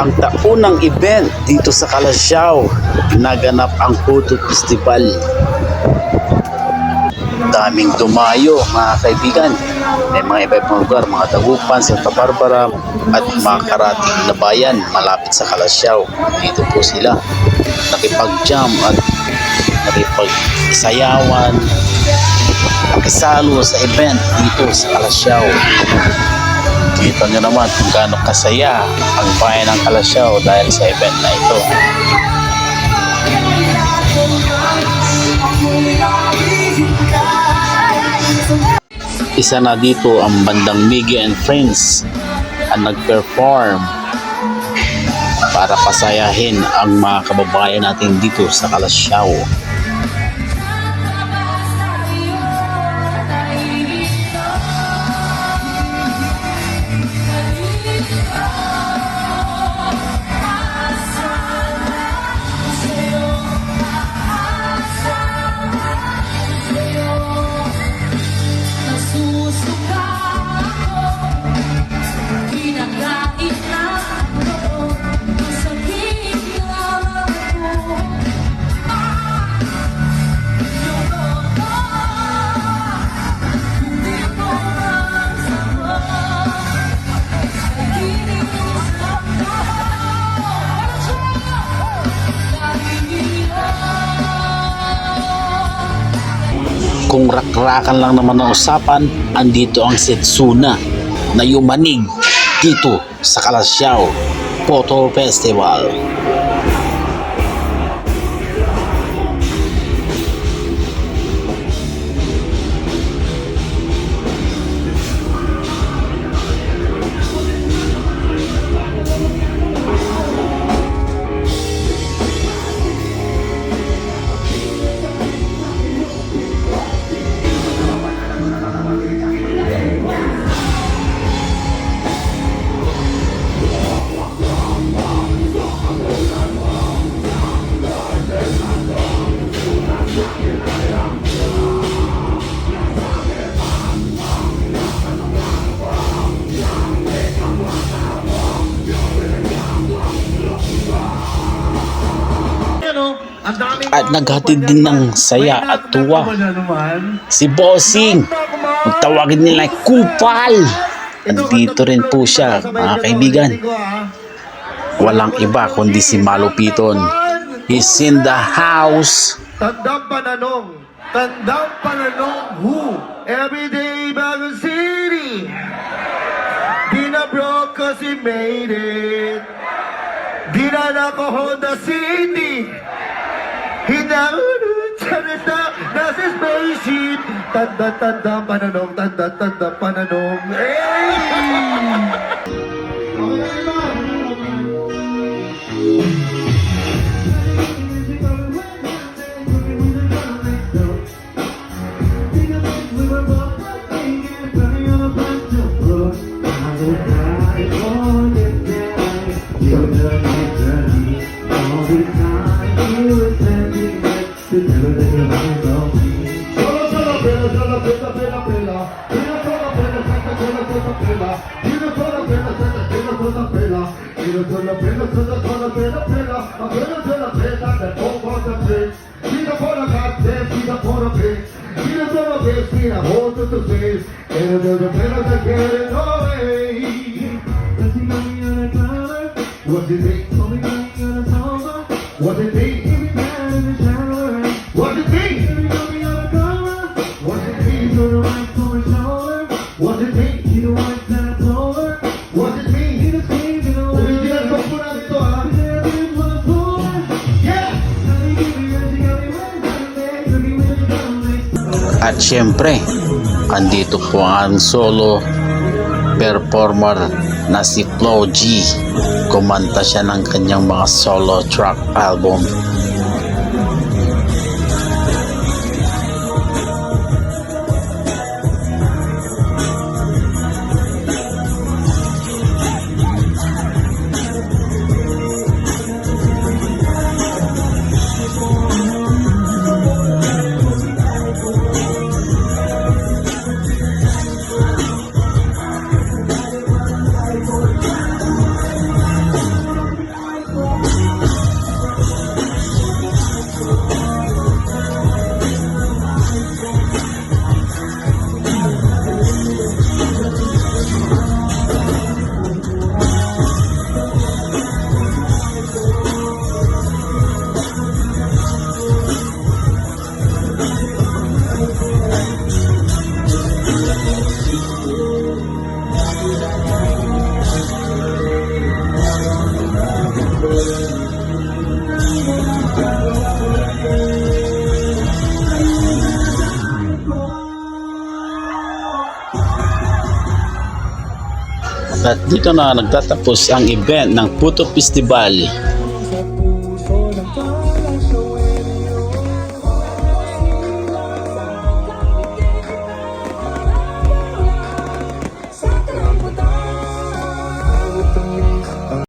ang taunang event dito sa Calasiao. Naganap ang Photo Festival. Daming dumayo mga kaibigan. May mga iba-ibang lugar, mga Dagupan, Santa Barbara at mga karating na bayan malapit sa Calasiao. Dito po sila nakipag-jam at nakipag-isayawan nakisalo sa event dito sa Calasiao. Kita nyo naman kung gaano kasaya ang bayan ng Calasiao dahil sa event na ito. Isa na dito ang bandang Miggy and Friends ang nag-perform para pasayahin ang mga kababayan natin dito sa Calasiao. Kung rakrakan lang naman ang usapan, andito ang Setsuna na yumanig dito sa Calasiao Photo Festival. At naghatid din ng saya at tuwa si Bossing. Magtawagin nila Kupal. Andito rin po siya, mga kaibigan. Walang iba kundi si Malupiton. He's in the house. Tandang pananong, tandang pananong who? Everyday Bago City. Di na broke kasi made it. Di na nako Honda City. Hinaunod salita na sa spaceship. Tanda, tanda, pananong, tanda, tanda, pananong. Hey! She pela, What did they? Me. What did they? At syempre, andito po ang solo performer na si Flo G. Kumanta siya ng kanyang mga solo track album. At dito na nagtatapos ang event ng Puto Festival.